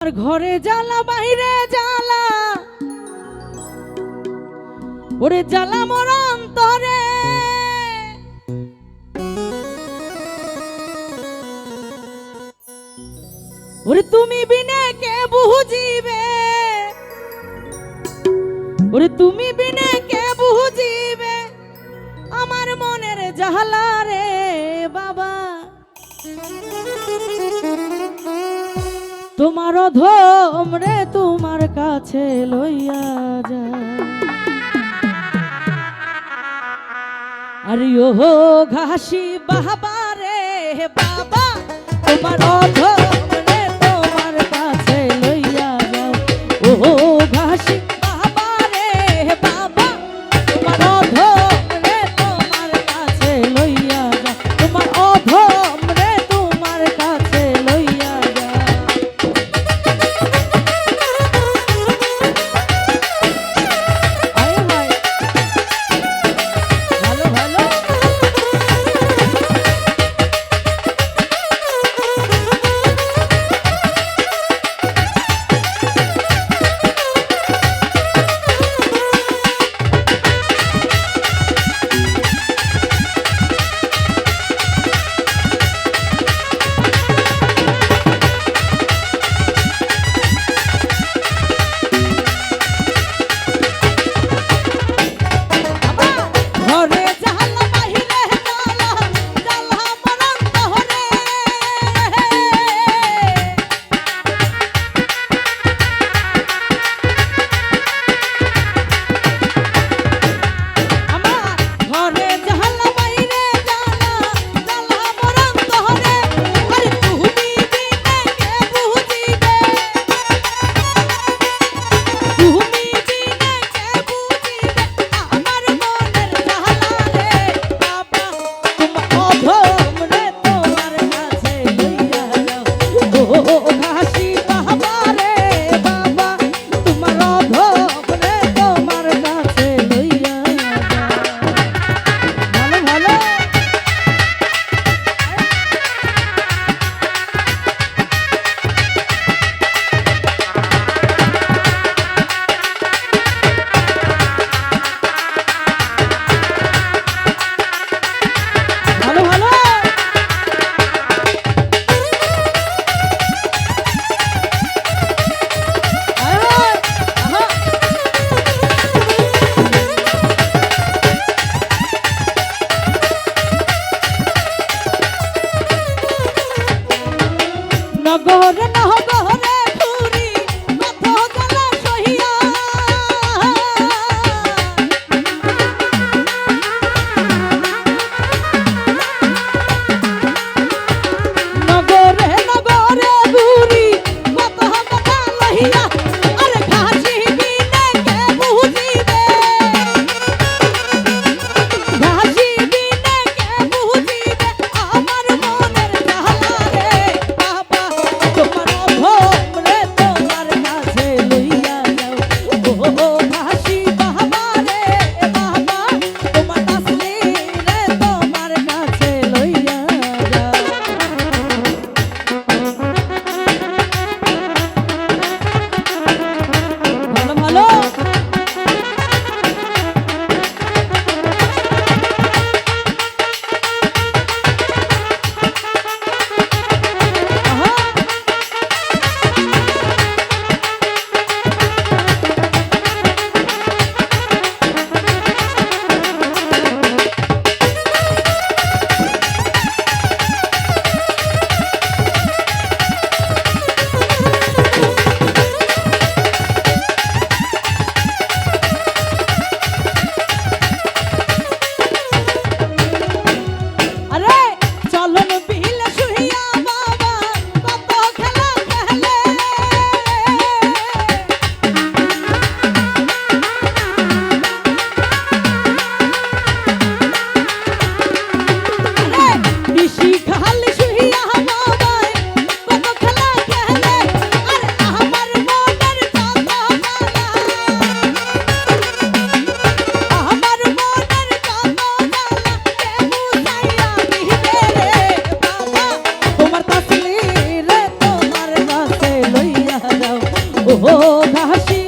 আর ঘরে জ্বালা বাইরে জ্বালা। ওরে জ্বালা মোর অন্তরে। ওরে তুমি বিনে কে বুঝিবে? ওরে তুমি বিনে কে বুঝিবে? আমার মনের জ্বালা রে বাবা। তোমার ধোম রে তোমার কাছে লইয়া যা আরে ও ঘাসি বাবা রে বাবা তোমার নগর নহগরে পুরি মাথা গলা সহিয়া। নগরে নগরে পুরি মাথা গলা লহিয়া oh, oh. ঘাসি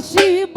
যাও আরে ও ঘাসি বাবা